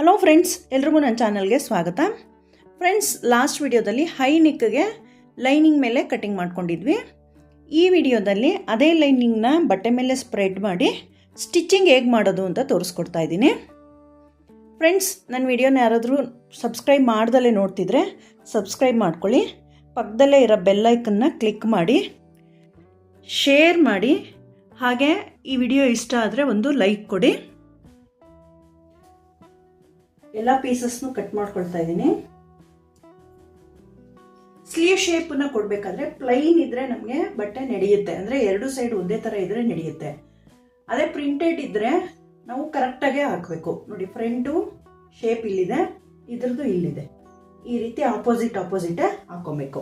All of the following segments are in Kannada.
ಹಲೋ ಫ್ರೆಂಡ್ಸ್ ಎಲ್ರಿಗೂ ನನ್ನ ಚಾನಲ್ಗೆ ಸ್ವಾಗತ. ಫ್ರೆಂಡ್ಸ್ ಲಾಸ್ಟ್ ವಿಡಿಯೋದಲ್ಲಿ ಹೈ ನಿಕ್ಗೆ ಲೈನಿಂಗ್ ಮೇಲೆ ಕಟ್ಟಿಂಗ್ ಮಾಡ್ಕೊಂಡಿದ್ವಿ. ಈ ವಿಡಿಯೋದಲ್ಲಿ ಅದೇ ಲೈನಿಂಗ್ನ ಬಟ್ಟೆ ಮೇಲೆ ಸ್ಪ್ರೆಡ್ ಮಾಡಿ ಸ್ಟಿಚಿಂಗ್ ಹೇಗೆ ಮಾಡೋದು ಅಂತ ತೋರಿಸ್ಕೊಡ್ತಾ ಇದ್ದೀನಿ. ಫ್ರೆಂಡ್ಸ್ ನನ್ನ ವಿಡಿಯೋನ ಯಾರಾದರೂ ಸಬ್ಸ್ಕ್ರೈಬ್ ಮಾಡ್ದಲೇ ನೋಡ್ತಿದ್ರೆ ಸಬ್ಸ್ಕ್ರೈಬ್ ಮಾಡ್ಕೊಳ್ಳಿ. ಪಕ್ಕದಲ್ಲೇ ಇರೋ ಬೆಲ್ಲೈಕನ್ನ ಕ್ಲಿಕ್ ಮಾಡಿ ಶೇರ್ ಮಾಡಿ. ಹಾಗೆ ಈ ವಿಡಿಯೋ ಇಷ್ಟ ಆದರೆ ಒಂದು ಲೈಕ್ ಕೊಡಿ. ಎಲ್ಲ ಪೀಸಸ್ನು ಕಟ್ ಮಾಡ್ಕೊಳ್ತಾ ಇದ್ದೀನಿ. ಸ್ಲೀವ್ ಶೇಪನ್ನ ಕೊಡಬೇಕಾದ್ರೆ ಪ್ಲೈನ್ ಇದ್ರೆ ನಮಗೆ ಬಟ್ಟೆ ನಡೆಯುತ್ತೆ. ಅಂದರೆ ಎರಡು ಸೈಡ್ ಒಂದೇ ಥರ ಇದ್ರೆ ನಡೆಯುತ್ತೆ. ಅದೇ ಪ್ರಿಂಟೆಡ್ ಇದ್ರೆ ನಾವು ಕರೆಕ್ಟಾಗೆ ಹಾಕಬೇಕು. ನೋಡಿ ಫ್ರಂಟು ಶೇಪ್ ಇಲ್ಲಿದೆ, ಇದ್ರದ್ದು ಇಲ್ಲಿದೆ. ಈ ರೀತಿ ಆಪೋಸಿಟ್ ಆಪೋಸಿಟೇ ಹಾಕೊಬೇಕು.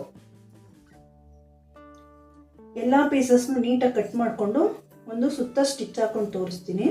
ಎಲ್ಲ ಪೀಸಸ್ನು ನೀಟಾಗಿ ಕಟ್ ಮಾಡಿಕೊಂಡು ಒಂದು ಸುತ್ತ ಸ್ಟಿಚ್ ಹಾಕೊಂಡು ತೋರಿಸ್ತೀನಿ.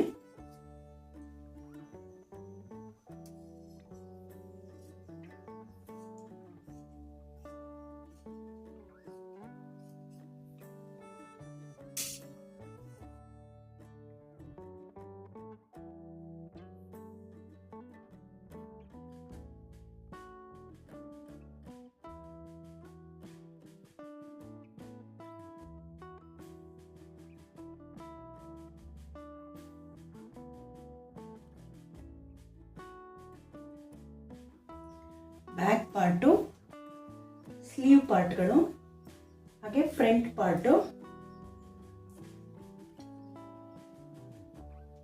ಬ್ಯಾಕ್ ಪಾರ್ಟು ಸ್ಲೀವ್ ಪಾರ್ಟ್ಗಳು ಹಾಗೆ ಫ್ರಂಟ್ ಪಾರ್ಟು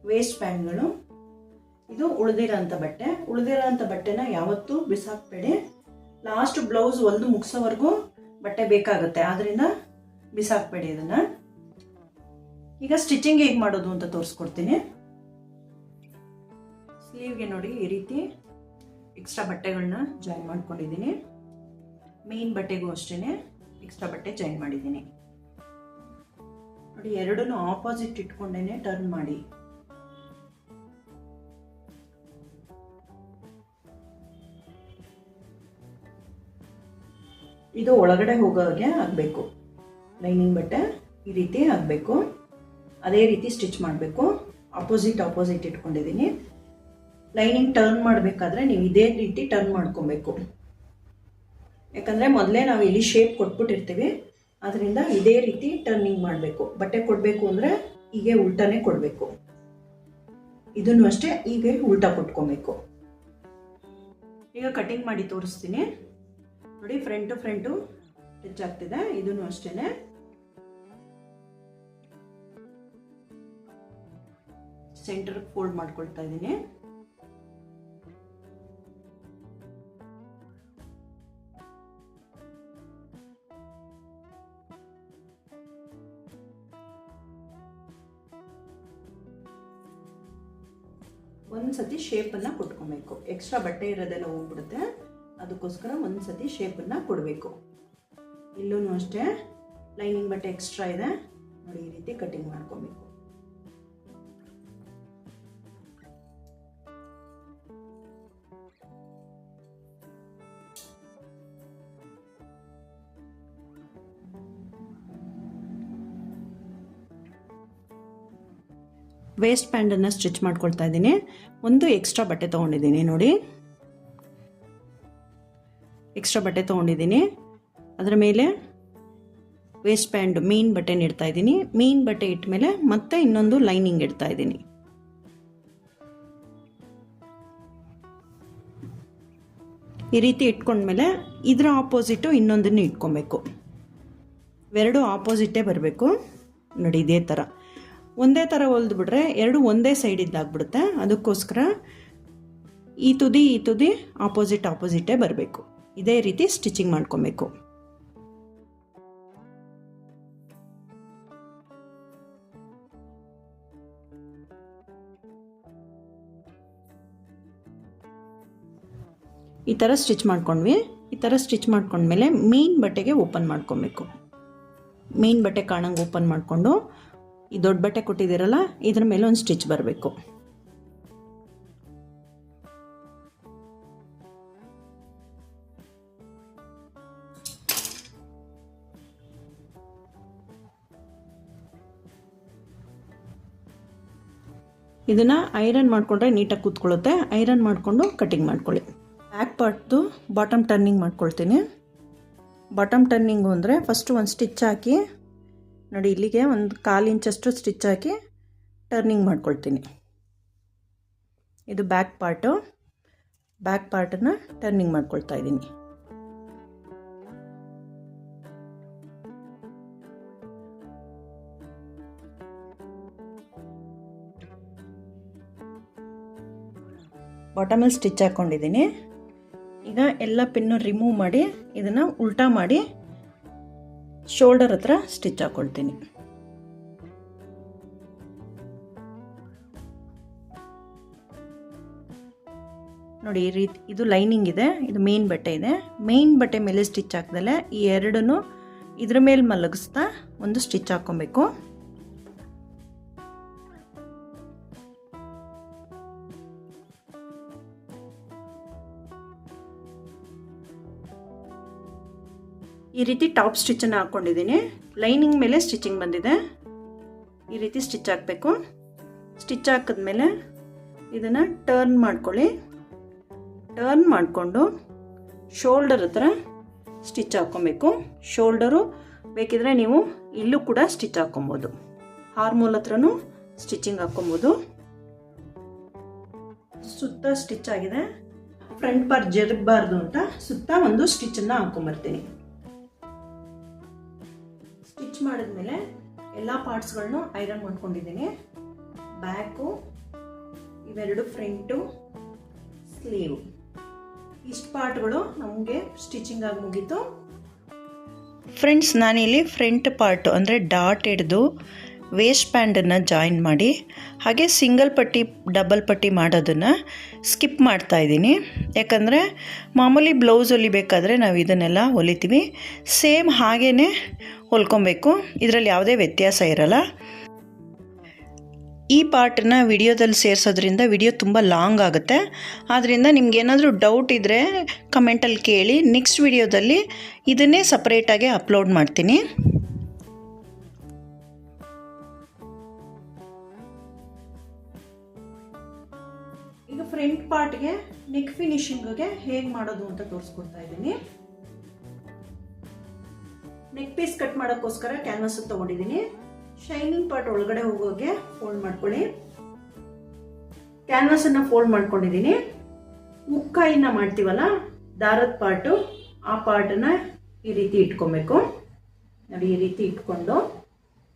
ವೇಸ್ಟ್ ಪ್ಯಾಂಟ್ಗಳು ಇದು ಉಳಿದಿರೋಂಥ ಬಟ್ಟೆ. ಉಳಿದಿರೋಂಥ ಬಟ್ಟೆನ ಯಾವತ್ತೂ ಬಿಸಾಕ್ಬೇಡಿ. ಲಾಸ್ಟ್ ಬ್ಲೌಸ್ ಒಂದು ಮುಗಿಸೋವರೆಗೂ ಬಟ್ಟೆ ಬೇಕಾಗುತ್ತೆ. ಆದ್ದರಿಂದ ಬಿಸಾಕ್ಬೇಡಿ ಇದನ್ನ. ಈಗ ಸ್ಟಿಚಿಂಗ್ ಹೇಗೆ ಮಾಡೋದು ಅಂತ ತೋರಿಸ್ಕೊಡ್ತೀನಿ. ಸ್ಲೀವ್ಗೆ ನೋಡಿ ಈ ರೀತಿ ಎಕ್ಸ್ಟ್ರಾ ಬಟ್ಟೆಗಳನ್ನ ಜಾಯಿನ್ ಮಾಡ್ಕೊಂಡಿದ್ದೀನಿ. ಮೇನ್ ಬಟ್ಟೆಗೂ ಅಷ್ಟೇ ಎಕ್ಸ್ಟ್ರಾ ಬಟ್ಟೆ ಜಾಯಿನ್ ಮಾಡಿದ್ದೀನಿ. ನೋಡಿ, ಎರಡನ್ನೂ ಆಪೋಸಿಟ್ ಇಟ್ಕೊಂಡೇನೆ ಟರ್ನ್ ಮಾಡಿ. ಇದು ಒಳಗಡೆ ಹೋಗೋಗೆ ಆಗಬೇಕು. ಲೈನಿಂಗ್ ಬಟ್ಟೆ ಈ ರೀತಿ ಆಗಬೇಕು. ಅದೇ ರೀತಿ ಸ್ಟಿಚ್ ಮಾಡಬೇಕು. ಆಪೋಸಿಟ್ ಆಪೋಸಿಟ್ ಇಟ್ಕೊಂಡಿದ್ದೀನಿ. ಲೈನಿಂಗ್ ಟರ್ನ್ ಮಾಡಬೇಕಾದ್ರೆ ನೀವು ಇದೇ ರೀತಿ ಟರ್ನ್ ಮಾಡ್ಕೊಬೇಕು. ಯಾಕಂದರೆ ಮೊದಲೇ ನಾವು ಇಲ್ಲಿ ಶೇಪ್ ಕೊಟ್ಬಿಟ್ಟಿರ್ತೀವಿ. ಅದರಿಂದ ಇದೇ ರೀತಿ ಟರ್ನಿಂಗ್ ಮಾಡಬೇಕು. ಬಟ್ಟೆ ಕೊಡಬೇಕು ಅಂದರೆ ಹೀಗೆ ಉಲ್ಟಾನೇ ಕೊಡಬೇಕು. ಇದನ್ನು ಅಷ್ಟೇ ಹೀಗೆ ಉಲ್ಟಾ ಕೊಟ್ಕೊಬೇಕು. ಈಗ ಕಟಿಂಗ್ ಮಾಡಿ ತೋರಿಸ್ತೀನಿ. ನೋಡಿ ಫ್ರಂಟು ಫ್ರಂಟು ಟಚ್ ಆಗ್ತಿದೆ. ಇದನ್ನು ಅಷ್ಟೇ ಸೆಂಟರ್ ಫೋಲ್ಡ್ ಮಾಡ್ಕೊಳ್ತಾ ಇದ್ದೀನಿ. ಶೇಪನ್ನು ಕೊಟ್ಕೊಬೇಕು. ಎಕ್ಸ್ಟ್ರಾ ಬಟ್ಟೆ ಇರೋದೆಲ್ಲ ಹೋಗ್ಬಿಡುತ್ತೆ. ಅದಕ್ಕೋಸ್ಕರ ಒಂದು ಸತಿ ಶೇಪನ್ನು ಕೊಡಬೇಕು. ಇಲ್ಲೂ ಅಷ್ಟೇ ಲೈನಿಂಗ್ ಬಟ್ಟೆ ಎಕ್ಸ್ಟ್ರಾ ಇದೆ. ನೋಡಿ, ಈ ರೀತಿ ಕಟಿಂಗ್ ಮಾಡ್ಕೊಬೇಕು. ವೇಸ್ಟ್ ಪ್ಯಾಂಡನ್ನು ಸ್ಟಿಚ್ ಮಾಡ್ಕೊಳ್ತಾ ಇದ್ದೀನಿ. ಒಂದು ಎಕ್ಸ್ಟ್ರಾ ಬಟ್ಟೆ ತೊಗೊಂಡಿದ್ದೀನಿ ನೋಡಿ. ಎಕ್ಸ್ಟ್ರಾ ಬಟ್ಟೆ ತೊಗೊಂಡಿದ್ದೀನಿ. ಅದರ ಮೇಲೆ ವೇಸ್ಟ್ ಪ್ಯಾಂಡ್ ಮೀನ್ ಬಟ್ಟೆನ ಇಡ್ತಾ ಇದ್ದೀನಿ. ಮೀನ್ ಬಟ್ಟೆ ಇಟ್ಟ ಮೇಲೆ ಮತ್ತೆ ಇನ್ನೊಂದು ಲೈನಿಂಗ್ ಇಡ್ತಾ ಇದ್ದೀನಿ. ಈ ರೀತಿ ಇಟ್ಕೊಂಡ್ಮೇಲೆ ಇದರ ಆಪೋಸಿಟು ಇನ್ನೊಂದನ್ನು ಇಟ್ಕೊಬೇಕು. ಎರಡು ಆಪೋಸಿಟೇ ಬರಬೇಕು. ನೋಡಿ ಇದೇ ಥರ ಒಂದೇ ಥರ ಹೊಲ್ದು ಬಿಟ್ರೆ ಎರಡು ಒಂದೇ ಸೈಡ್ ಇದ್ದಾಗ್ಬಿಡುತ್ತೆ ಅದಕ್ಕೋಸ್ಕರ ಈ ತುದಿ ಈ ತುದಿ ಆಪೋಸಿಟ್ ಆಪೋಸಿಟೇ ಬರಬೇಕು. ಇದೇ ರೀತಿ ಸ್ಟಿಚಿಂಗ್ ಮಾಡ್ಕೊಬೇಕು. ಈ ಥರ ಸ್ಟಿಚ್ ಮಾಡ್ಕೊಂಡ್ವಿ. ಈ ಥರ ಸ್ಟಿಚ್ ಮಾಡ್ಕೊಂಡ್ಮೇಲೆ ಮೇನ್ ಬಟ್ಟೆಗೆ ಓಪನ್ ಮಾಡ್ಕೊಬೇಕು. ಮೇನ್ ಬಟ್ಟೆ ಕಾಣಂಗೆ ಓಪನ್ ಮಾಡಿಕೊಂಡು ಈ ದೊಡ್ಡ ಬಟ್ಟೆ ಕೊಟ್ಟಿದ್ದೀರಲ್ಲ, ಇದ್ರ ಮೇಲೆ ಒಂದು ಸ್ಟಿಚ್ ಬರಬೇಕು. ಇದನ್ನು ಐರನ್ ಮಾಡಿಕೊಂಡ್ರೆ ನೀಟಾಗಿ ಕೂತ್ಕೊಳ್ಳುತ್ತೆ. ಐರನ್ ಮಾಡಿಕೊಂಡು ಕಟಿಂಗ್ ಮಾಡ್ಕೊಳ್ಳಿ. ಬ್ಯಾಕ್ ಪಾರ್ಟ್ದು ಬಾಟಮ್ ಟರ್ನಿಂಗ್ ಮಾಡ್ಕೊಳ್ತೀನಿ. ಬಾಟಮ್ ಟರ್ನಿಂಗು ಅಂದರೆ ಫಸ್ಟು ಒಂದು ಸ್ಟಿಚ್ ಹಾಕಿ ನೋಡಿ, ಇಲ್ಲಿಗೆ ಒಂದು ಕಾಲು ಇಂಚಷ್ಟು ಸ್ಟಿಚ್ ಹಾಕಿ ಟರ್ನಿಂಗ್ ಮಾಡ್ಕೊಳ್ತೀನಿ. ಇದು ಬ್ಯಾಕ್ ಪಾರ್ಟು ಬ್ಯಾಕ್ ಪಾರ್ಟನ್ನು ಟರ್ನಿಂಗ್ ಮಾಡ್ಕೊಳ್ತಾ ಇದ್ದೀನಿ. ಬಾಟಮಲ್ಲಿ ಸ್ಟಿಚ್ ಹಾಕ್ಕೊಂಡಿದ್ದೀನಿ ಈಗ ಎಲ್ಲ ಪಿನ್ನು ರಿಮೂವ್ ಮಾಡಿ, ಇದನ್ನು ಉಲ್ಟಾ ಮಾಡಿ ಶೋಲ್ಡರ್ ಹತ್ರ ಸ್ಟಿಚ್ ಹಾಕ್ಕೊಳ್ತೀನಿ ನೋಡಿ, ಈ ರೀತಿ ಇದು ಲೈನಿಂಗ್ ಇದೆ, ಇದು ಮೇನ್ ಬಟ್ಟೆ ಇದೆ. ಮೇನ್ ಬಟ್ಟೆ ಮೇಲೆ ಸ್ಟಿಚ್ ಹಾಕ್ದಲೆ ಈ ಎರಡನ್ನು ಇದ್ರ ಮೇಲೆ ಮಲಗಿಸ್ತಾ ಒಂದು ಸ್ಟಿಚ್ ಹಾಕ್ಕೊಬೇಕು ಈ ರೀತಿ ಟಾಪ್ ಸ್ಟಿಚ್ಚನ್ನು ಹಾಕ್ಕೊಂಡಿದ್ದೀನಿ. ಲೈನಿಂಗ್ ಮೇಲೆ ಸ್ಟಿಚಿಂಗ್ ಬಂದಿದೆ. ಈ ರೀತಿ ಸ್ಟಿಚ್ ಹಾಕಬೇಕು. ಸ್ಟಿಚ್ ಹಾಕಿದ್ಮೇಲೆ ಇದನ್ನು ಟರ್ನ್ ಮಾಡ್ಕೊಳ್ಳಿ. ಟರ್ನ್ ಮಾಡಿಕೊಂಡು ಶೋಲ್ಡರ್ ಹತ್ರ ಸ್ಟಿಚ್ ಹಾಕ್ಕೊಬೇಕು. ಶೋಲ್ಡರು ಬೇಕಿದ್ರೆ ನೀವು ಇಲ್ಲೂ ಕೂಡ ಸ್ಟಿಚ್ ಹಾಕ್ಕೊಬೋದು. ಹಾರ್ಮೋಲ್ ಹತ್ರನೂ ಸ್ಟಿಚಿಂಗ್ ಹಾಕ್ಕೊಬೋದು. ಸುತ್ತ ಸ್ಟಿಚ್ ಆಗಿದೆ. ಫ್ರಂಟ್ ಪಾರ್ಟ್ ಜರುಗಬಾರ್ದು ಅಂತ ಸುತ್ತ ಒಂದು ಸ್ಟಿಚನ್ನು ಹಾಕ್ಕೊಂಬರ್ತೀನಿ. ಸ್ಟಿಚ್ ಮಾಡಿದ್ಮೇಲೆ ಎಲ್ಲ ಪಾರ್ಟ್ಸ್ಗಳನ್ನೂ ಐರನ್ ಮಾಡ್ಕೊಂಡಿದ್ದೀನಿ. ಬ್ಯಾಕು, ಇವೆರಡು ಫ್ರಂಟು, ಸ್ಲೀವ್. ಇಷ್ಟು ಪಾರ್ಟ್ಗಳು ನಮಗೆ ಸ್ಟಿಚಿಂಗ್ ಆಗಿ ಮುಗೀತು. ಫ್ರೆಂಡ್ಸ್, ನಾನಿಲ್ಲಿ ಫ್ರಂಟ್ ಪಾರ್ಟು ಅಂದರೆ ಡಾಟ್ ಹಿಡ್ದು ವೇಸ್ಟ್ ಬ್ಯಾಂಡನ್ನು ಜಾಯಿನ್ ಮಾಡಿ, ಹಾಗೆ ಸಿಂಗಲ್ ಪಟ್ಟಿ, ಡಬಲ್ ಪಟ್ಟಿ ಮಾಡೋದನ್ನು ಸ್ಕಿಪ್ ಮಾಡ್ತಾ ಇದ್ದೀನಿ. ಯಾಕಂದರೆ ಮಾಮೂಲಿ ಬ್ಲೌಸ್ ಹೊಲಿಬೇಕಾದ್ರೆ ನಾವು ಇದನ್ನೆಲ್ಲ ಹೊಲಿತೀವಿ. ಸೇಮ್ ಹಾಗೇ ಹೊಲ್ಕೊಬೇಕು. ಇದರಲ್ಲಿ ಯಾವುದೇ ವ್ಯತ್ಯಾಸ ಇರಲ್ಲ. ಈ ಪಾರ್ಟನ್ನ ವಿಡಿಯೋದಲ್ಲಿ ಸೇರಿಸೋದ್ರಿಂದ ವಿಡಿಯೋ ತುಂಬ ಲಾಂಗ್ ಆಗುತ್ತೆ. ಆದ್ದರಿಂದ ನಿಮ್ಗೇನಾದರೂ ಡೌಟ್ ಇದ್ದರೆ ಕಮೆಂಟಲ್ಲಿ ಕೇಳಿ, ನೆಕ್ಸ್ಟ್ ವಿಡಿಯೋದಲ್ಲಿ ಇದನ್ನೇ ಸಪ್ರೇಟಾಗಿ ಅಪ್ಲೋಡ್ ಮಾಡ್ತೀನಿ. ಫ್ರಂಟ್ ಪಾರ್ಟ್ಗೆ ನೆಕ್ ಫಿನಿಶಿಂಗ್ಗೆ ಹೇಗೆ ಮಾಡೋದು ಅಂತ ತೋರಿಸ್ಕೊಡ್ತಾ ಇದ್ದೀನಿ. ನೆಕ್ ಪೀಸ್ ಕಟ್ ಮಾಡೋಕ್ಕೋಸ್ಕರ ಕ್ಯಾನ್ವಸ್ ತಗೊಂಡಿದ್ದೀನಿ. ಶೈನಿಂಗ್ ಪಾರ್ಟ್ ಒಳಗಡೆ ಹೋಗೋಗೆ ಫೋಲ್ಡ್ ಮಾಡ್ಕೊಳ್ಳಿ. ಕ್ಯಾನ್ವಸನ್ನು ಫೋಲ್ಡ್ ಮಾಡ್ಕೊಂಡಿದ್ದೀನಿ. ಮುಕ್ಕಾಯಿನ ಮಾಡ್ತೀವಲ್ಲ, ದಾರದ ಪಾರ್ಟು ಆ ಪಾರ್ಟನ್ನ ಈ ರೀತಿ ಇಟ್ಕೊಬೇಕು. ನೋಡಿ, ಈ ರೀತಿ ಇಟ್ಕೊಂಡು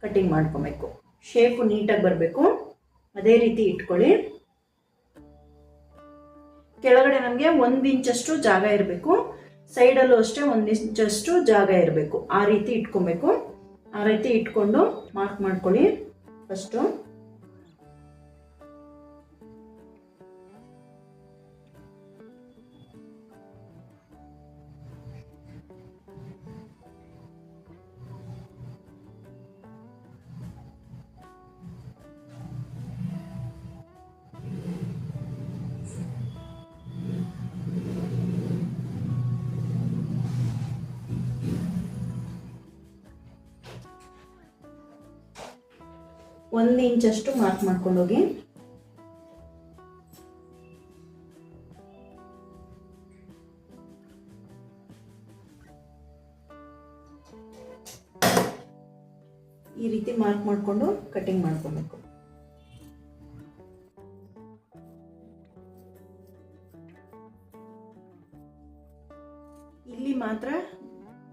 ಕಟ್ಟಿಂಗ್ ಮಾಡ್ಕೊಬೇಕು. ಶೇಪು ನೀಟಾಗಿ ಬರಬೇಕು. ಅದೇ ರೀತಿ ಇಟ್ಕೊಳ್ಳಿ. ಕೆಳಗಡೆ ನಮಗೆ ಒಂದು ಇಂಚಷ್ಟು ಜಾಗ ಇರಬೇಕು. ಸೈಡಲ್ಲೂ ಅಷ್ಟೇ ಒಂದು ಇಂಚಷ್ಟು ಜಾಗ ಇರಬೇಕು. ಆ ರೀತಿ ಇಟ್ಕೊಬೇಕು. ಆ ರೀತಿ ಇಟ್ಕೊಂಡು ಮಾರ್ಕ್ ಮಾಡ್ಕೊಳ್ಳಿ. ಫಸ್ಟು ಇಂಚಷ್ಟು ಮಾರ್ಕ್ ಮಾಡ್ಕೊಂಡೋಗಿ ಈ ರೀತಿ ಮಾರ್ಕ್ ಮಾಡಿಕೊಂಡು ಕಟಿಂಗ್ ಮಾಡ್ಕೊಬೇಕು. ಇಲ್ಲಿ ಮಾತ್ರ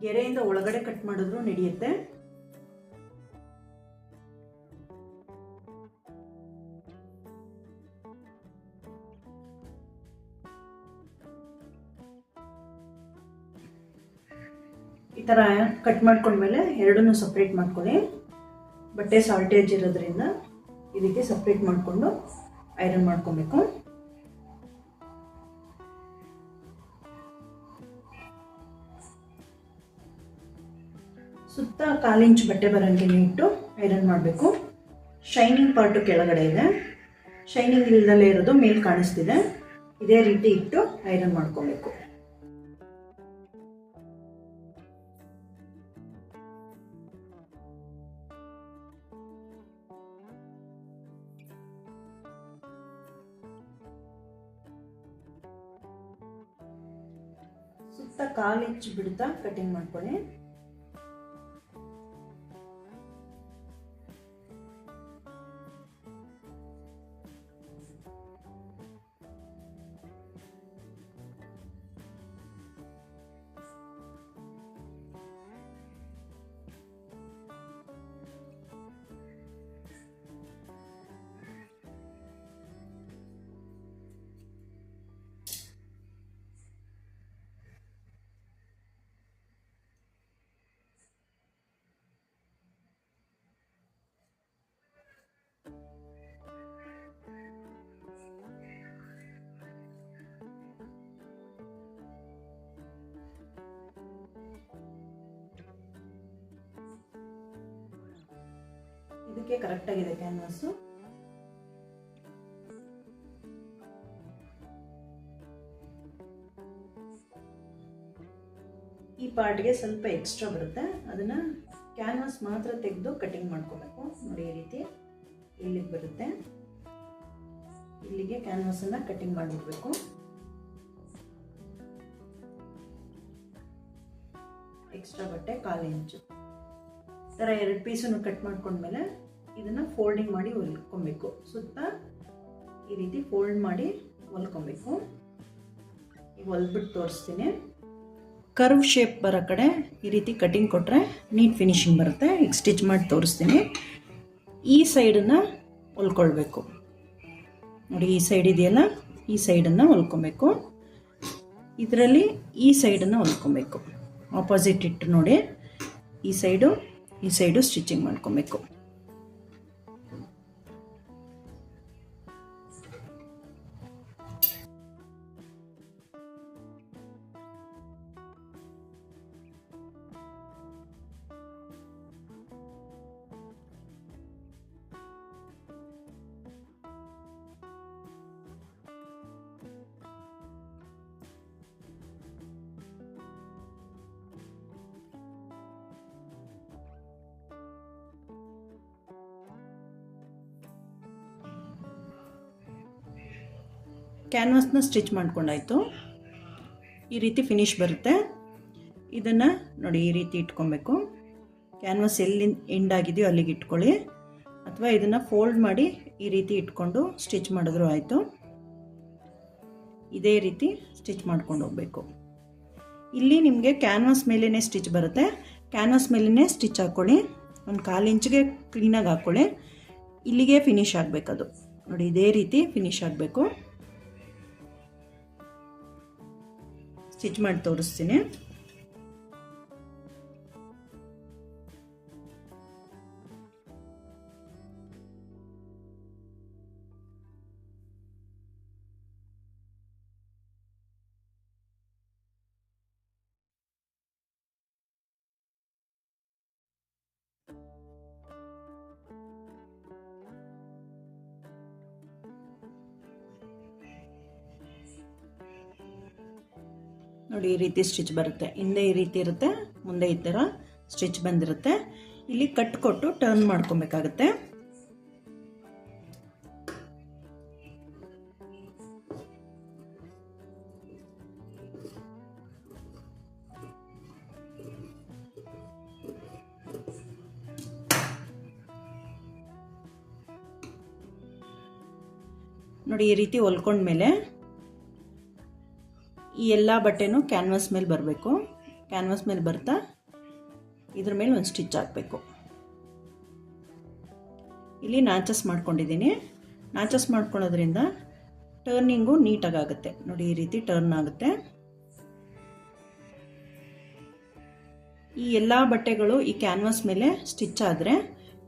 ಗೆರೆಯಿಂದ ಒಳಗಡೆ ಕಟ್ ಮಾಡಿದ್ರು ನಡೆಯುತ್ತೆ. ಥರ ಕಟ್ ಮಾಡ್ಕೊಂಡ್ಮೇಲೆ ಎರಡನ್ನೂ ಸಪ್ರೇಟ್ ಮಾಡ್ಕೊಳ್ಳಿ. ಬಟ್ಟೆ ಸಾಲ್ಟೇಜ್ ಇರೋದ್ರಿಂದ ಇದಕ್ಕೆ ಸಪ್ರೇಟ್ ಮಾಡಿಕೊಂಡು ಐರನ್ ಮಾಡ್ಕೊಬೇಕು. ಸುತ್ತ ಕಾಲಿಂಚು ಬಟ್ಟೆ ಬರೋಂಗೆ ಇಟ್ಟು ಐರನ್ ಮಾಡಬೇಕು. ಶೈನಿಂಗ್ ಪಾರ್ಟು ಕೆಳಗಡೆ ಇದೆ. ಶೈನಿಂಗ್ ಇಲ್ದಲ್ಲೇ ಇರೋದು ಮೇಲ್ ಕಾಣಿಸ್ತಿದೆ. ಇದೇ ರೀತಿ ಇಟ್ಟು ಐರನ್ ಮಾಡ್ಕೊಬೇಕು. ಕಾಲು ಇಂಚ್ ಬಿಡ್ತಾ ಕಟಿಂಗ್ ಮಾಡ್ಕೊಳ್ಳಿ. ಇದಕ್ಕೆ ಕರೆಕ್ಟ್ ಆಗಿದೆ ಕ್ಯಾನ್ವಾಸು ಈ ಪಾರ್ಟ್ಗೆ ಸ್ವಲ್ಪ ಎಕ್ಸ್ಟ್ರಾ ಬರುತ್ತೆ. ಅದನ್ನ ಕ್ಯಾನ್ವಾಸ್ ಮಾತ್ರ ತೆಗೆದು ಕಟಿಂಗ್ ಮಾಡ್ಕೋಬೇಕು. ನೋಡಿ, ಈ ರೀತಿ ಇಲ್ಲಿಗೆ ಬರುತ್ತೆ. ಇಲ್ಲಿಗೆ ಕ್ಯಾನ್ವಾಸನ್ನು ಕಟಿಂಗ್ ಮಾಡಿಬಿಡ್ಬೇಕು. ಎಕ್ಸ್ಟ್ರಾ ಬಟ್ಟೆ ಕಾಲು ಇಂಚು. ಥರ ಎರಡು ಪೀಸನ್ನು ಕಟ್ ಮಾಡ್ಕೊಂಡ್ಮೇಲೆ ಇದನ್ನು ಫೋಲ್ಡಿಂಗ್ ಮಾಡಿ ಹೊಲ್ಕೊಬೇಕು. ಸುತ್ತ ಈ ರೀತಿ ಫೋಲ್ಡ್ ಮಾಡಿ ಹೊಲ್ಕೊಬೇಕು. ಈಗ ಹೊಲ್ಬಿಟ್ಟು ತೋರಿಸ್ತೀನಿ. ಕರ್ವ್ ಶೇಪ್ ಬರೋ ಕಡೆ ಈ ರೀತಿ ಕಟ್ಟಿಂಗ್ ಕೊಟ್ಟರೆ ನೀಟ್ ಫಿನಿಶಿಂಗ್ ಬರುತ್ತೆ. ಈಗ ಸ್ಟಿಚ್ ಮಾಡಿ ತೋರಿಸ್ತೀನಿ. ಈ ಸೈಡನ್ನು ಹೊಲ್ಕೊಳ್ಬೇಕು. ನೋಡಿ, ಈ ಸೈಡ್ ಇದೆಯಲ್ಲ? ಈ ಸೈಡನ್ನು ಹೊಲ್ಕೊಬೇಕು. ಇದರಲ್ಲಿ ಈ ಸೈಡನ್ನು ಹೊಲ್ಕೊಬೇಕು. ಆಪೋಸಿಟ್ ಇಟ್ಟು ನೋಡಿ. ಈ ಸೈಡು ಈ ಸೈಡು ಸ್ಟಿಚಿಂಗ್ ಮಾಡ್ಕೊಬೇಕು. ಕ್ಯಾನ್ವಾಸ್ನ ಸ್ಟಿಚ್ ಮಾಡ್ಕೊಂಡಾಯಿತು. ಈ ರೀತಿ ಫಿನಿಶ್ ಬರುತ್ತೆ. ಇದನ್ನು ನೋಡಿ ಈ ರೀತಿ ಇಟ್ಕೊಬೇಕು. ಕ್ಯಾನ್ವಾಸ್ ಎಲ್ಲಿ ಎಂಡ್ ಆಗಿದೆಯೋ ಅಲ್ಲಿಗೆ ಇಟ್ಕೊಳ್ಳಿ. ಅಥವಾ ಇದನ್ನು ಫೋಲ್ಡ್ ಮಾಡಿ ಈ ರೀತಿ ಇಟ್ಕೊಂಡು ಸ್ಟಿಚ್ ಮಾಡಿದ್ರು ಆಯಿತು. ಇದೇ ರೀತಿ ಸ್ಟಿಚ್ ಮಾಡ್ಕೊಂಡು ಹೋಗಬೇಕು. ಇಲ್ಲಿ ನಿಮಗೆ ಕ್ಯಾನ್ವಾಸ್ ಮೇಲೇ ಸ್ಟಿಚ್ ಬರುತ್ತೆ. ಕ್ಯಾನ್ವಾಸ್ ಮೇಲೇ ಸ್ಟಿಚ್ ಹಾಕ್ಕೊಳ್ಳಿ ಒಂದು ಕಾಲು ಇಂಚಿಗೆ ಕ್ಲೀನಾಗಿ ಹಾಕ್ಕೊಳ್ಳಿ ಇಲ್ಲಿಗೆ ಫಿನಿಶ್ ಆಗಬೇಕದು. ನೋಡಿ, ಇದೇ ರೀತಿ ಫಿನಿಶ್ ಆಗಬೇಕು. ಸ್ಟಿಚ್ ಮಾಡಿ ತೋರಿಸ್ತೀನಿ. ನೋಡಿ, ಈ ರೀತಿ ಸ್ಟಿಚ್ ಬರುತ್ತೆ. ಹಿಂದೆ ಈ ರೀತಿ ಇರುತ್ತೆ, ಮುಂದೆ ಈ ಥರ ಸ್ಟಿಚ್ ಬಂದಿರುತ್ತೆ. ಇಲ್ಲಿ ಕಟ್ ಕೊಟ್ಟು ಟರ್ನ್ ಮಾಡ್ಕೊಬೇಕಾಗತ್ತೆ. ನೋಡಿ, ಈ ರೀತಿ ಹೊಲ್ಕೊಂಡ್ಮೇಲೆ ಈ ಎಲ್ಲ ಬಟ್ಟೆನೂ ಕ್ಯಾನ್ವಾಸ್ ಮೇಲೆ ಬರಬೇಕು. ಕ್ಯಾನ್ವಾಸ್ ಮೇಲೆ ಬರ್ತಾ ಇದ್ರ ಮೇಲೆ ಒಂದು ಸ್ಟಿಚ್ ಹಾಕಬೇಕು. ಇಲ್ಲಿ ನಾಚಸ್ ಮಾಡ್ಕೊಂಡಿದ್ದೀನಿ. ನಾಚಸ್ ಮಾಡ್ಕೊಳ್ಳೋದ್ರಿಂದ ಟರ್ನಿಂಗು ನೀಟಾಗಿ ಆಗುತ್ತೆ. ನೋಡಿ, ಈ ರೀತಿ ಟರ್ನ್ ಆಗುತ್ತೆ. ಈ ಎಲ್ಲ ಬಟ್ಟೆಗಳು ಈ ಕ್ಯಾನ್ವಾಸ್ ಮೇಲೆ ಸ್ಟಿಚ್ ಆದರೆ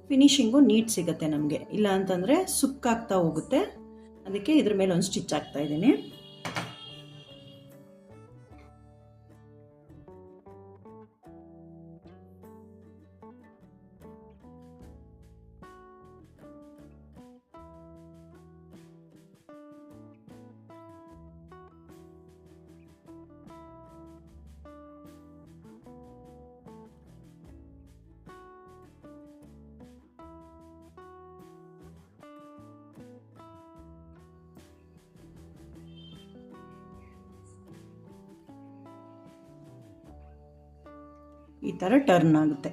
ಫಿನಿಶಿಂಗು ನೀಟ್ ಸಿಗುತ್ತೆ ನಮಗೆ. ಇಲ್ಲ ಅಂತಂದರೆ ಸುಕ್ಕಾಗ್ತಾ ಹೋಗುತ್ತೆ. ಅದಕ್ಕೆ ಇದ್ರ ಮೇಲೆ ಒಂದು ಸ್ಟಿಚ್ ಹಾಕ್ತಾ ಇದ್ದೀನಿ. ಈ ಥರ ಟರ್ನ್ ಆಗುತ್ತೆ.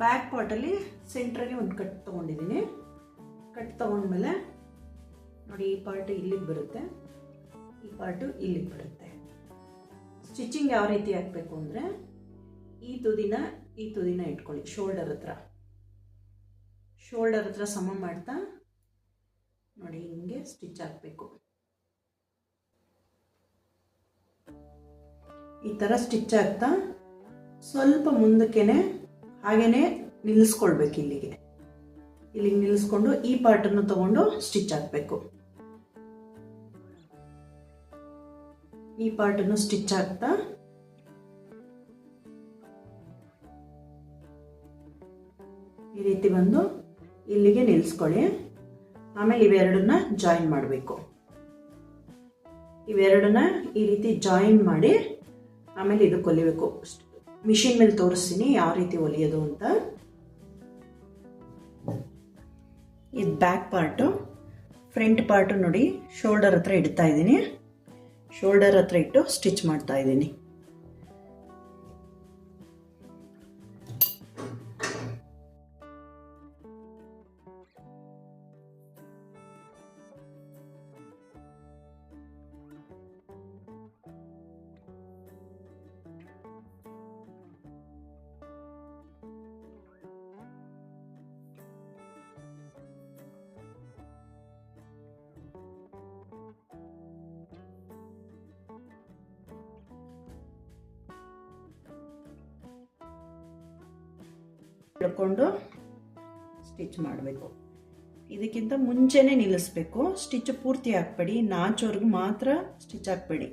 ಬ್ಯಾಕ್ ಪಾರ್ಟಲ್ಲಿ ಸೆಂಟ್ರಲ್ಲಿ ಒಂದು ಕಟ್ ತೊಗೊಂಡಿದ್ದೀನಿ ಕಟ್ ತೊಗೊಂಡ್ಮೇಲೆ ನೋಡಿ ಈ ಪಾರ್ಟ್ ಇಲ್ಲಿಗೆ ಬರುತ್ತೆ. ಈ ಪಾರ್ಟು ಇಲ್ಲಿಗೆ ಬರುತ್ತೆ. ಸ್ಟಿಚಿಂಗ್ ಯಾವ ರೀತಿ ಹಾಕಬೇಕು ಅಂದರೆ ಈ ತುದಿನ ಈ ತುದಿನ ಇಟ್ಕೊಳ್ಳಿ. ಶೋಲ್ಡರ್ ಹತ್ರ. ಶೋಲ್ಡರ್ ಹತ್ರ ಸಮ ಮಾಡ್ತಾ ನೋಡಿ ಹಿಂಗೆ ಸ್ಟಿಚ್ ಹಾಕಬೇಕು. ಈ ಥರ ಸ್ಟಿಚ್ ಹಾಕ್ತಾ ಸ್ವಲ್ಪ ಮುಂದಕ್ಕೇನೆ ಹಾಗೇನೆ ನಿಲ್ಲಿಸ್ಕೊಳ್ಬೇಕು ಇಲ್ಲಿಗೆ. ಇಲ್ಲಿಗೆ ನಿಲ್ಲಿಸ್ಕೊಂಡು ಈ ಪಾರ್ಟನ್ನು ತಗೊಂಡು ಸ್ಟಿಚ್ ಹಾಕಬೇಕು. ಈ ಪಾರ್ಟನ್ನು ಸ್ಟಿಚ್ ಹಾಕ್ತಾ ಈ ರೀತಿ ಬಂದು ಇಲ್ಲಿಗೆ ನಿಲ್ಲಿಸ್ಕೊಳ್ಳಿ ಆಮೇಲೆ ಇವೆರಡನ್ನ ಜಾಯಿನ್ ಮಾಡಬೇಕು. ಇವೆರಡನ್ನ ಈ ರೀತಿ ಜಾಯಿನ್ ಮಾಡಿ ಆಮೇಲೆ ಇದು ಹೊಲಿಬೇಕು ಮಿಷಿನ್ ಮೇಲೆ ತೋರಿಸ್ತೀನಿ ಯಾವ ರೀತಿ ಹೊಲಿಯೋದು ಅಂತ. ಇದು ಬ್ಯಾಕ್ ಪಾರ್ಟು ಫ್ರಂಟ್ ಪಾರ್ಟು ನೋಡಿ ಶೋಲ್ಡರ್ ಹತ್ರ ಇಡ್ತಾ ಇದ್ದೀನಿ. ಶೋಲ್ಡರ್ ಹತ್ರ ಇಟ್ಟು ಸ್ಟಿಚ್ ಮಾಡ್ತಾ ಇದ್ದೀನಿ. ಎಳ್ಕೊಂಡು ಸ್ಟಿಚ್ ಮಾಡಬೇಕು. ಇದಕ್ಕಿಂತ ಮುಂಚೆನೇ ನಿಲ್ಲಿಸ್ಬೇಕು. ಸ್ಟಿಚ್ ಪೂರ್ತಿ ಹಾಕ್ಬೇಡಿ. ನಾಚೋರ್ಗೆ ಮಾತ್ರ ಸ್ಟಿಚ್ ಹಾಕ್ಬೇಡಿ.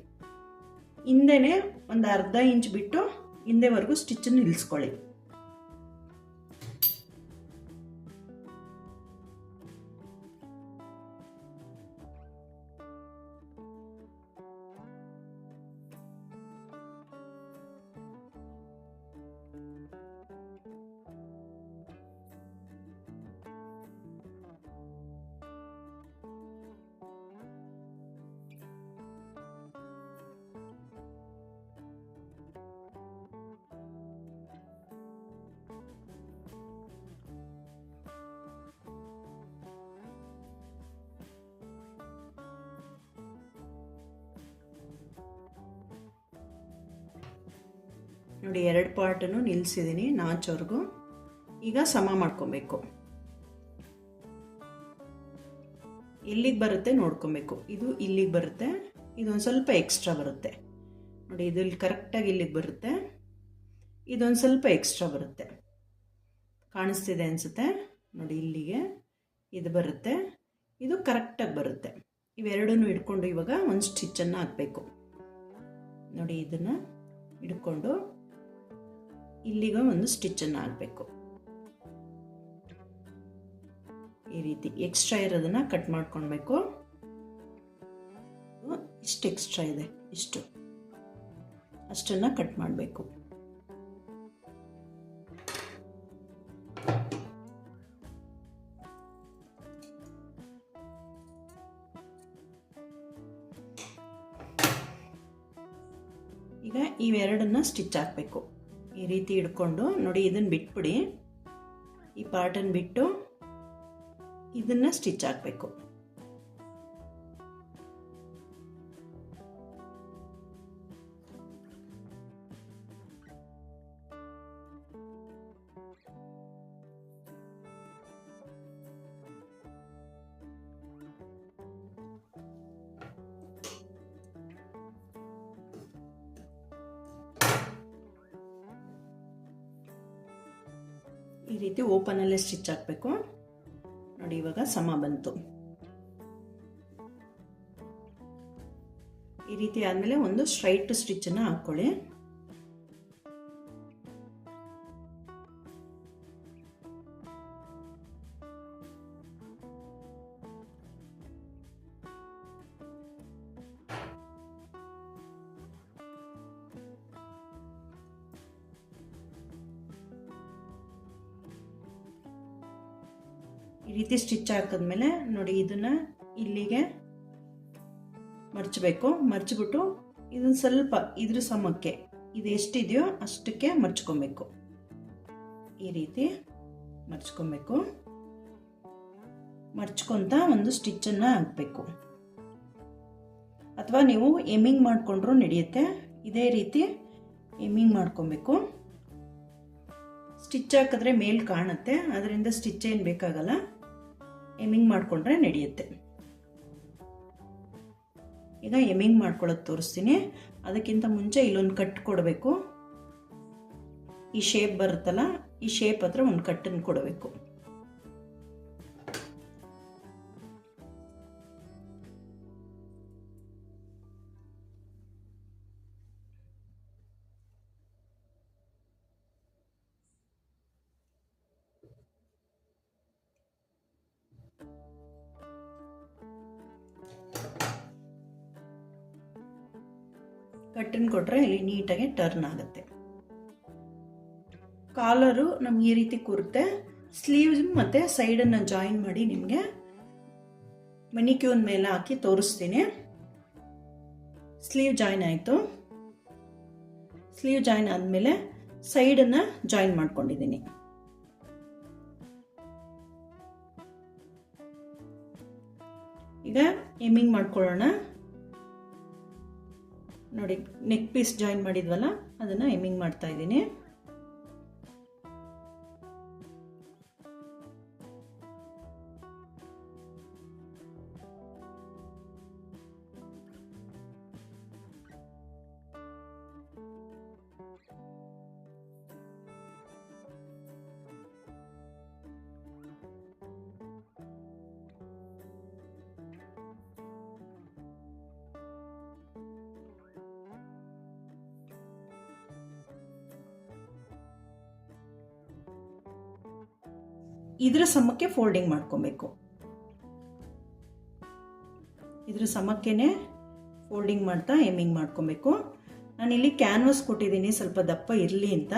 ಹಿಂದೆನೇ ಒಂದು ಅರ್ಧ ಇಂಚ್ ಬಿಟ್ಟು ಹಿಂದೆವರೆಗೂ ಸ್ಟಿಚ್ ನಿಲ್ಲಿಸ್ಕೊಳ್ಳಿ ನೋಡಿ, ಎರಡು ಪಾರ್ಟನ್ನು ನಿಲ್ಲಿಸಿದ್ದೀನಿ ನಾಚೋರ್ಗು. ಈಗ ಸಮ ಮಾಡ್ಕೊಬೇಕು. ಎಲ್ಲಿಗೆ ಬರುತ್ತೆ, ನೋಡ್ಕೊಬೇಕು. ಇದು ಇಲ್ಲಿಗೆ ಬರುತ್ತೆ, ಇದೊಂದು ಸ್ವಲ್ಪ ಎಕ್ಸ್ಟ್ರಾ ಬರುತ್ತೆ. ನೋಡಿ, ಇದು ಇಲ್ಲಿ ಕರೆಕ್ಟಾಗಿ ಇಲ್ಲಿಗೆ ಬರುತ್ತೆ. ಇದೊಂದು ಸ್ವಲ್ಪ ಎಕ್ಸ್ಟ್ರಾ ಬರುತ್ತೆ. ಕಾಣಿಸ್ತಿದೆ ಅನಿಸುತ್ತೆ? ನೋಡಿ, ಇಲ್ಲಿಗೆ ಇದು ಬರುತ್ತೆ. ಇದು ಕರೆಕ್ಟಾಗಿ ಬರುತ್ತೆ. ಇವೆರಡನ್ನೂ ಇಟ್ಕೊಂಡು ಇವಾಗ ಒಂದು ಸ್ಟಿಚ್ಚನ್ನು ಹಾಕಬೇಕು. ನೋಡಿ, ಇದನ್ನು ಹಿಡ್ಕೊಂಡು ಇಲ್ಲಿಗೆ ಒಂದು ಸ್ಟಿಚ್ಚನ್ನು ಹಾಕಬೇಕು. ಈ ರೀತಿ ಎಕ್ಸ್ಟ್ರಾ ಇರೋದನ್ನ ಕಟ್ ಮಾಡ್ಕೊಳ್ಬೇಕು. ಇಷ್ಟು ಎಕ್ಸ್ಟ್ರಾ ಇದೆ, ಇಷ್ಟು. ಅಷ್ಟನ್ನು ಕಟ್ ಮಾಡಬೇಕು. ಈಗ ಇವೆರಡನ್ನ ಸ್ಟಿಚ್ ಹಾಕಬೇಕು. ಈ ರೀತಿ ಹಿಡ್ಕೊಂಡು ನೋಡಿ ಇದನ್ನು ಬಿಟ್ಬಿಡಿ. ಈ ಪಾರ್ಟನ್ನು ಬಿಟ್ಟು ಇದನ್ನು ಸ್ಟಿಚ್ ಹಾಕಬೇಕು. ಈ ರೀತಿ ಓಪನಲ್ಲೇ ಸ್ಟಿಚ್ ಹಾಕಬೇಕು. ನೋಡಿ ಇವಾಗ ಸಮ ಬಂತು. ಈ ರೀತಿ ಆದಮೇಲೆ ಒಂದು ಸ್ಟ್ರೈಟ್ ಸ್ಟಿಚ್ಚನ್ನು ಹಾಕ್ಕೊಳ್ಳಿ. ಸ್ಟಿಚ್ ಹಾಕಿದ್ಮೇಲೆ ನೋಡಿ ಇದನ್ನ ಇಲ್ಲಿಗೆ ಮರ್ಚಬೇಕು. ಮರ್ಚ್ಬಿಟ್ಟು ಇದನ್ನ ಸ್ವಲ್ಪ ಇದ್ರ ಸಮಕ್ಕೆ ಇದು ಎಷ್ಟಿದೆಯೋ ಅಷ್ಟಕ್ಕೆ ಮರ್ಚ್ಕೊಬೇಕು. ಈ ರೀತಿ ಮರ್ಚ್ಕೊಬೇಕು. ಮರ್ಚ್ಕೊತ ಒಂದು ಸ್ಟಿಚ್ಚನ್ನು ಹಾಕಬೇಕು. ಅಥವಾ ನೀವು ಎಮ್ಮಿಂಗ್ ಮಾಡಿಕೊಂಡ್ರೂ ನಡೆಯುತ್ತೆ. ಇದೇ ರೀತಿ ಎಮ್ಮಿಂಗ್ ಮಾಡ್ಕೊಬೇಕು. ಸ್ಟಿಚ್ ಹಾಕಿದ್ರೆ ಮೇಲ್ ಕಾಣುತ್ತೆ. ಅದರಿಂದ ಸ್ಟಿಚ್ ಏನು ಬೇಕಾಗಲ್ಲ. ಎಮ್ಮಿಂಗ್ ಮಾಡಿಕೊಂಡ್ರೆ ನಡೆಯುತ್ತೆ. ಈಗ ಎಮ್ಮಿಂಗ್ ಮಾಡ್ಕೊಳ್ಳೋದು ತೋರಿಸ್ತೀನಿ. ಅದಕ್ಕಿಂತ ಮುಂಚೆ ಇಲ್ಲೊಂದು ಕಟ್ ಕೊಡಬೇಕು. ಈ ಶೇಪ್ ಬರುತ್ತಲ್ಲ, ಈ ಶೇಪ್ ಹತ್ರ ಒಂದು ಕಟ್ಟನ್ನು ಕೊಡಬೇಕು. ಕಟ್ಟನ್ ಕೊಟ್ಟರೆ ಇಲ್ಲಿ ನೀಟಾಗಿ ಟರ್ನ್ ಆಗುತ್ತೆ. ಕಾಲರು ನಮ್ಗೆ ಈ ರೀತಿ ಕುರುತ್ತೆ. ಸ್ಲೀವ್ಸ್ ಮತ್ತು ಸೈಡನ್ನು ಜಾಯಿನ್ ಮಾಡಿ ನಿಮಗೆ ಮನಿಕ್ಯೂನ್ ಮೇಲೆ ಹಾಕಿ ತೋರಿಸ್ತೀನಿ. ಸ್ಲೀವ್ ಜಾಯಿನ್ ಆಯಿತು. ಸ್ಲೀವ್ ಜಾಯಿನ್ ಆದಮೇಲೆ ಸೈಡನ್ನು ಜಾಯಿನ್ ಮಾಡ್ಕೊಂಡಿದ್ದೀನಿ. ಈಗ ಎಮ್ಮಿಂಗ್ ಮಾಡ್ಕೊಳ್ಳೋಣ. ನೋಡಿ ನೆಕ್ ಪೀಸ್ ಜಾಯಿನ್ ಮಾಡಿದ್ವಲ್ಲ ಅದನ್ನು ಎಮ್ಮಿಂಗ್ ಮಾಡ್ತಾ ಇದರ ಸಮಕ್ಕೆ ಫೋಲ್ಡಿಂಗ್ ಮಾಡ್ಕೊಬೇಕು. ಇದ್ರ ಸಮಕ್ಕೇ ಫೋಲ್ಡಿಂಗ್ ಮಾಡ್ತಾ ಎಮ್ಮಿಂಗ್ ಮಾಡ್ಕೊಬೇಕು. ನಾನಿಲ್ಲಿ ಕ್ಯಾನ್ವಸ್ ಕೊಟ್ಟಿದ್ದೀನಿ, ಸ್ವಲ್ಪ ದಪ್ಪ ಇರಲಿ ಅಂತ.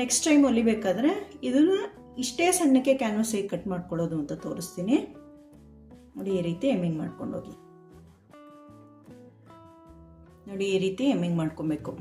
ನೆಕ್ಸ್ಟ್ ಟೈಮ್ ಹೊಲಿಬೇಕಾದ್ರೆ ಇದನ್ನು ಇಷ್ಟೇ ಸಣ್ಣಕ್ಕೆ ಕ್ಯಾನ್ವಸ್ ಹೇಗೆ ಕಟ್ ಮಾಡ್ಕೊಳ್ಳೋದು ಅಂತ ತೋರಿಸ್ತೀನಿ. ನೋಡಿ, ಈ ರೀತಿ ಎಮ್ಮಿಂಗ್ ಮಾಡ್ಕೊಂಡೋಗಿ. ನೋಡಿ, ಈ ರೀತಿ ಎಮ್ಮಿಂಗ್ ಮಾಡ್ಕೊಬೇಕು.